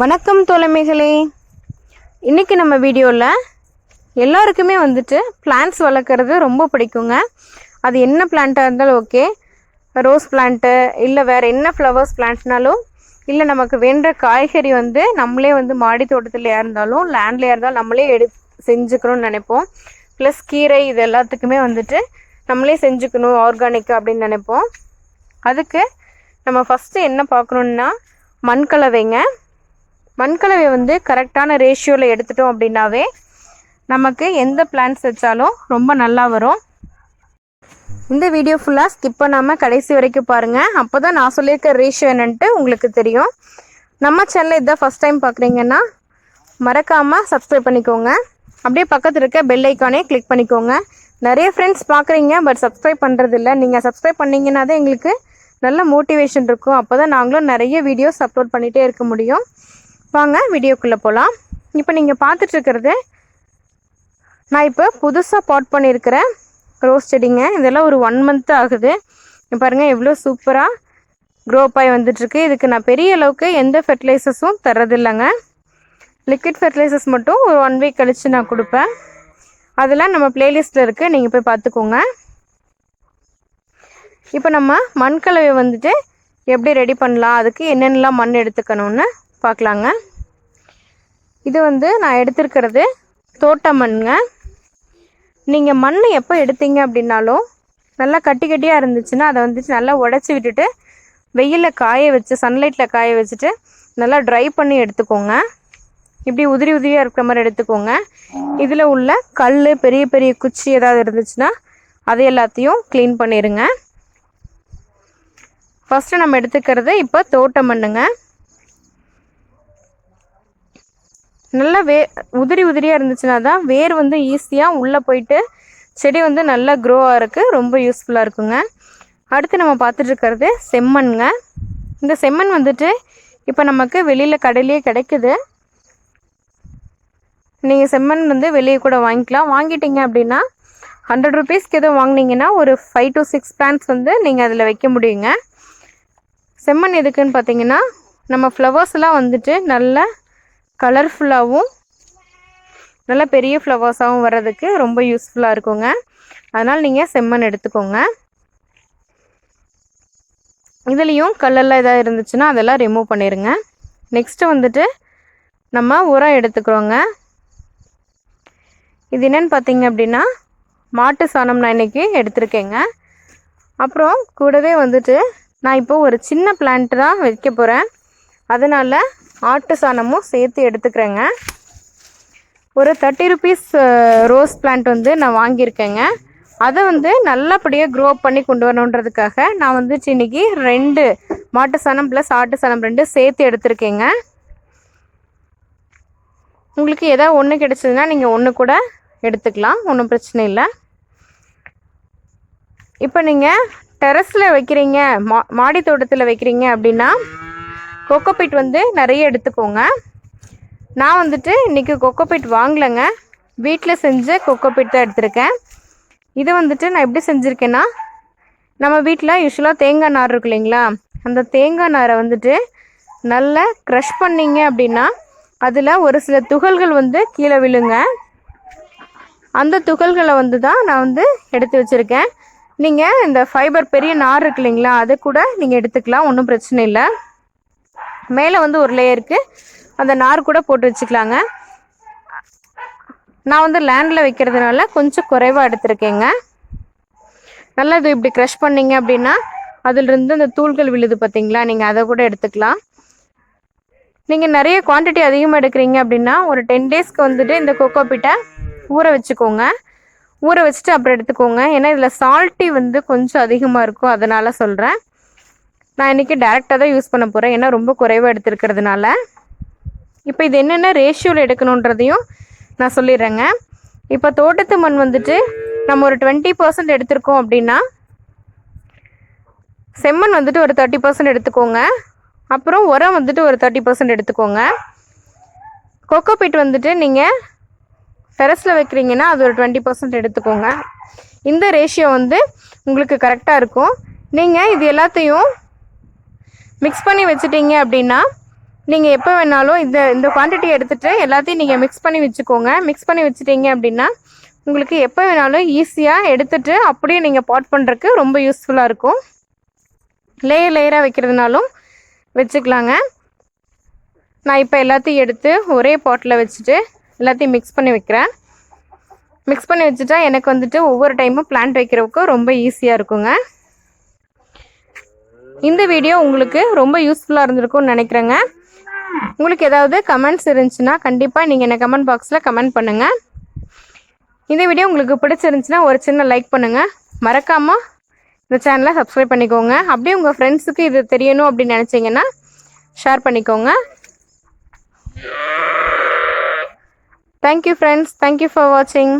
வணக்கம் தோழமைகளே. இன்றைக்கி நம்ம வீடியோவில் எல்லாருக்குமே வந்துட்டு பிளான்ட்ஸ் வளர்க்குறது ரொம்ப பிடிக்குங்க. அது என்ன பிளான்ட்டாக இருந்தாலும் ஓகே ரோஸ் பிளான்ட்டு இல்லை வேறு என்ன ஃப்ளவர்ஸ் பிளான்ட்னாலும் இல்லை நமக்கு வேண்ட காய்கறி வந்து நம்மளே வந்து மாடி தோட்டத்துலையாக இருந்தாலும் லேண்ட்லையாக இருந்தாலும் நம்மளே எடு செஞ்சுக்கணும்னு நினைப்போம். ப்ளஸ் கீரை இது எல்லாத்துக்குமே வந்துட்டு நம்மளே செஞ்சுக்கணும் ஆர்கானிக் அப்படின்னு நினைப்போம். அதுக்கு நம்ம ஃபஸ்ட்டு என்ன பார்க்கணுன்னா மண்கலவைங்க. மண்கலவை வந்து கரெக்டான ரேஷியோவில் எடுத்துட்டோம் அப்படின்னாவே நமக்கு எந்த பிளான்ஸ் வச்சாலும் ரொம்ப நல்லா வரும். இந்த வீடியோ ஃபுல்லாக ஸ்கிப் பண்ணாமல் கடைசி வரைக்கும் பாருங்கள் அப்போ தான் நான் சொல்லியிருக்க ரேஷியோ என்னன்ட்டு உங்களுக்கு தெரியும். நம்ம சேனலை இதான் ஃபஸ்ட் டைம் பார்க்குறீங்கன்னா மறக்காமல் சப்ஸ்கிரைப் பண்ணிக்கோங்க. அப்படியே பக்கத்தில் இருக்க பெல் ஐக்கானே கிளிக் பண்ணிக்கோங்க. நிறைய ஃப்ரெண்ட்ஸ் பார்க்குறீங்க பட் சப்ஸ்கிரைப் பண்ணுறதில்ல நீங்கள் சப்ஸ்கிரைப் பண்ணிங்கன்னா தான் எங்களுக்கு நல்ல மோட்டிவேஷன் இருக்கும். அப்போ தான் நாங்களும் நிறைய வீடியோஸ் அப்லோட் பண்ணிகிட்டே இருக்க முடியும். வாங்க வீடியோக்குள்ளே போகலாம் இப்போ நீங்கள் பார்த்துட்ருக்கிறது நான் இப்போ புதுசாக பாட் பண்ணியிருக்கிறேன் ரோஸ் செடிங்க. இதெல்லாம் ஒரு ஒன் மந்த் ஆகுது. பாருங்கள் எவ்வளோ சூப்பராக க்ரோப் ஆகி வந்துட்டுருக்கு இதுக்கு நான் பெரிய அளவுக்கு எந்த ஃபெர்டிலைசர்ஸும் தர்றதில்லைங்க. லிக்விட் ஃபெர்டிலைசர்ஸ் மட்டும் ஒரு ஒன் வீக் கழித்து நான் கொடுப்பேன். அதெல்லாம் நம்ம பிளேலிஸ்ட்டில் இருக்குது நீங்கள் போய் பார்த்துக்கோங்க இப்போ நம்ம மண் கலவை வந்துட்டு எப்படி ரெடி பண்ணலாம்? அதுக்கு என்னென்னலாம் மண் எடுத்துக்கணும்னு பார்க்கலாங்க. இது வந்து நான் எடுத்திருக்கிறது தோட்ட மண்ங்க நீங்கள் மண் எப்போ எடுத்தீங்க அப்படின்னாலும் நல்லா கட்டி கட்டியாக இருந்துச்சுன்னா அதை வந்துட்டு நல்லா உடச்சி விட்டுட்டு வெயிலில் காய வச்சு சன்லைட்டில் காய வச்சுட்டு நல்லா ட்ரை பண்ணி எடுத்துக்கோங்க. இப்படி உதிரி உதிரியாக இருக்கிற மாதிரி எடுத்துக்கோங்க. இதில் உள்ள கல் பெரிய பெரிய குச்சி ஏதாவது இருந்துச்சுன்னா அதை எல்லாத்தையும் க்ளீன் பண்ணிடுங்க ஃபஸ்ட்டு நம்ம எடுத்துக்கிறது இப்போ தோட்டம் மண்ணுங்க நல்லா வே உதிரி உதிரியாக இருந்துச்சுன்னா தான் வேர் வந்து ஈஸியாக உள்ளே போயிட்டு செடி வந்து நல்லா க்ரோ ஆகிறதுக்கு ரொம்ப யூஸ்ஃபுல்லாக இருக்குங்க. அடுத்து நம்ம பார்த்துட்டுருக்கிறது செம்மண்ங்க இந்த செம்மண் வந்துட்டு இப்போ நமக்கு வெளியில் கடையிலேயே கிடைக்குது. நீங்கள் செம்மண் வந்து வெளியே கூட வாங்கிக்கலாம். வாங்கிட்டீங்க அப்படின்னா ஹண்ட்ரட் ருபீஸ்க்கு எதுவும் வாங்கினீங்கன்னா ஒரு ஃபைவ் டு சிக்ஸ் பிளான்ஸ் வந்து நீங்கள் அதில் வைக்க முடியுங்க. செம்மண் எதுக்குன்னு பார்த்தீங்கன்னா நம்ம ஃப்ளவர்ஸ்லாம் வந்துட்டு நல்ல கலர்ஃபுல்லாகவும் நல்ல பெரிய ஃப்ளவர்ஸாகவும் வர்றதுக்கு ரொம்ப யூஸ்ஃபுல்லாக இருக்குங்க. அதனால் நீங்கள் செம்மண் எடுத்துக்கோங்க. இதுலேயும் கல்லெல்லாம் எதாவது இருந்துச்சுன்னா அதெல்லாம் ரிமூவ் பண்ணிடுங்க நெக்ஸ்ட்டு வந்துட்டு நம்ம உரம் எடுத்துக்கிறோங்க. இது என்னென்னு பார்த்தீங்க அப்படின்னா மாட்டு சாணம் நான் இன்றைக்கி எடுத்திருக்கேங்க. அப்புறம் கூடவே வந்துட்டு நான் இப்போது ஒரு சின்ன பிளான்ட் தான் வைக்க போகிறேன் அதனால் ஆட்டு சாணமும் சேர்த்து எடுத்துக்கிறேங்க. ஒரு தேர்ட்டி ருபீஸ் ரோஸ் பிளான்ட் வந்து நான் வாங்கியிருக்கேங்க. அதை வந்து நல்லபடியாக க்ரோ பண்ணி கொண்டு வரணுன்றதுக்காக நான் வந்து இன்னைக்கு ரெண்டு மாட்டு சாணம் ப்ளஸ் ஆட்டு சாணம் ரெண்டு சேர்த்து எடுத்திருக்கேங்க. உங்களுக்கு எதாவது ஒன்று கிடச்சதுன்னா நீங்கள் ஒன்று கூட எடுத்துக்கலாம் ஒன்றும் பிரச்சனை இல்லை. இப்போ நீங்கள் டெரஸில் வைக்கிறீங்க மா மாடி தோட்டத்தில் வைக்கிறீங்க அப்படின்னா கொக்கோபீட் வந்து நிறைய எடுத்துக்கோங்க. நான் வந்துட்டு இன்றைக்கி கொக்கோபீட் வாங்கலைங்க. வீட்டில் செஞ்ச கொக்கோபீட் தான் எடுத்திருக்கேன். இது வந்துட்டு நான் எப்படி செஞ்சுருக்கேன்னா நம்ம வீட்டில் யூஸ்வலாக தேங்காய் நார் இருக்கு இல்லைங்களா? அந்த தேங்காய் நாரை வந்துட்டு நல்லா க்ரஷ் பண்ணிங்க அப்படின்னா அதில் ஒரு சில துகள்கள் வந்து கீழே விழுங்க. அந்த துகள்களை வந்து தான் நான் வந்து எடுத்து வச்சுருக்கேன். நீங்கள் இந்த ஃபைபர் பெரிய நார் இருக்கு இல்லைங்களா அதை கூட நீங்கள் எடுத்துக்கலாம் ஒன்றும் பிரச்சனை இல்லை. மேலே வந்து ஒரு லேயருக்கு அந்த நார் கூட போட்டு வச்சுக்கலாங்க. நான் வந்து லேண்டில் வைக்கிறதுனால கொஞ்சம் குறைவாக எடுத்திருக்கேங்க. நல்லா இது இப்படி க்ரஷ் பண்ணீங்க அப்படின்னா அதிலிருந்து அந்த தூள்கள் விழுது பார்த்தீங்களா நீங்கள் அதை கூட எடுத்துக்கலாம். நீங்கள் நிறைய குவான்டிட்டி அதிகமாக எடுக்கிறீங்க அப்படின்னா ஒரு டென் டேஸ்க்கு வந்துட்டு இந்த கொக்கோ பீட்டை ஊற வச்சுக்கோங்க. ஊற வச்சுட்டு அப்புறம் எடுத்துக்கோங்க. ஏன்னா இதில் சால்ட்டி வந்து கொஞ்சம் அதிகமாக இருக்கும். அதனால் சொல்கிறேன் நான் இன்றைக்கி டேரெக்டாக தான் யூஸ் பண்ண போகிறேன் ஏன்னா ரொம்ப குறைவாக எடுத்துருக்கிறதுனால. இப்போ இது என்னென்ன ரேஷியோவில் எடுக்கணுன்றதையும் நான் சொல்லிடுறேங்க. இப்போ தோட்டத்து மண் வந்துட்டு நம்ம ஒரு டுவெண்ட்டி பர்சன்ட் எடுத்திருக்கோம் அப்படின்னா செம்மண் வந்துட்டு ஒரு தேர்ட்டி பர்சன்ட் எடுத்துக்கோங்க. அப்புறம் உரம் வந்துட்டு ஒரு தேர்ட்டி பர்சன்ட் எடுத்துக்கோங்க. கொக்கோபீட் வந்துட்டு நீங்கள் டெரஸில் வைக்கிறீங்கன்னா அது ஒரு டுவெண்ட்டி பர்சன்ட் எடுத்துக்கோங்க. இந்த ரேஷியோ வந்து உங்களுக்கு கரெக்டாக இருக்கும். நீங்கள் இது எல்லாத்தையும் மிக்ஸ் பண்ணி வச்சுட்டீங்க அப்படின்னா நீங்கள் எப்போ வேணாலும் இந்த இந்த குவான்டிட்டி எடுத்துகிட்டு எல்லாத்தையும் நீங்கள் மிக்ஸ் பண்ணி வச்சுக்கோங்க. மிக்ஸ் பண்ணி வச்சுட்டீங்க அப்படின்னா உங்களுக்கு எப்போ வேணாலும் ஈஸியாக எடுத்துகிட்டு அப்படியே நீங்கள் பாட் பண்ணுறதுக்கு ரொம்ப யூஸ்ஃபுல்லாக இருக்கும். லேயர் லேயராக வைக்கிறதுனாலும் வச்சுக்கலாங்க. நான் இப்போ எல்லாத்தையும் எடுத்து ஒரே பாட்டில் வச்சுட்டு எல்லாத்தையும் மிக்ஸ் பண்ணி வைக்கிறேன். மிக்ஸ் பண்ணி வச்சுட்டா எனக்கு வந்துட்டு ஒவ்வொரு டைமும் பிளான்ட் வைக்கிறதுக்கு ரொம்ப ஈஸியாக இருக்குங்க. இந்த வீடியோ உங்களுக்கு ரொம்ப யூஸ்ஃபுல்லாக இருந்திருக்கும்னு நினைக்கிறேங்க. உங்களுக்கு ஏதாவது கமெண்ட்ஸ் இருந்துச்சுன்னா கண்டிப்பாக நீங்கள் என்ன கமெண்ட் பாக்ஸில் கமெண்ட் பண்ணுங்கள் இந்த வீடியோ உங்களுக்கு பிடிச்சிருந்துச்சுன்னா ஒரு சின்ன லைக் பண்ணுங்கள் மறக்காமல் இந்த சேனலை சப்ஸ்கிரைப் பண்ணிக்கோங்க. அப்படியே உங்கள் ஃப்ரெண்ட்ஸுக்கு இது தெரியணும் அப்படின்னு நினச்சிங்கன்னா ஷேர் பண்ணிக்கோங்க. தேங்க்யூ ஃப்ரெண்ட்ஸ் தேங்க்யூ ஃபார் வாட்சிங்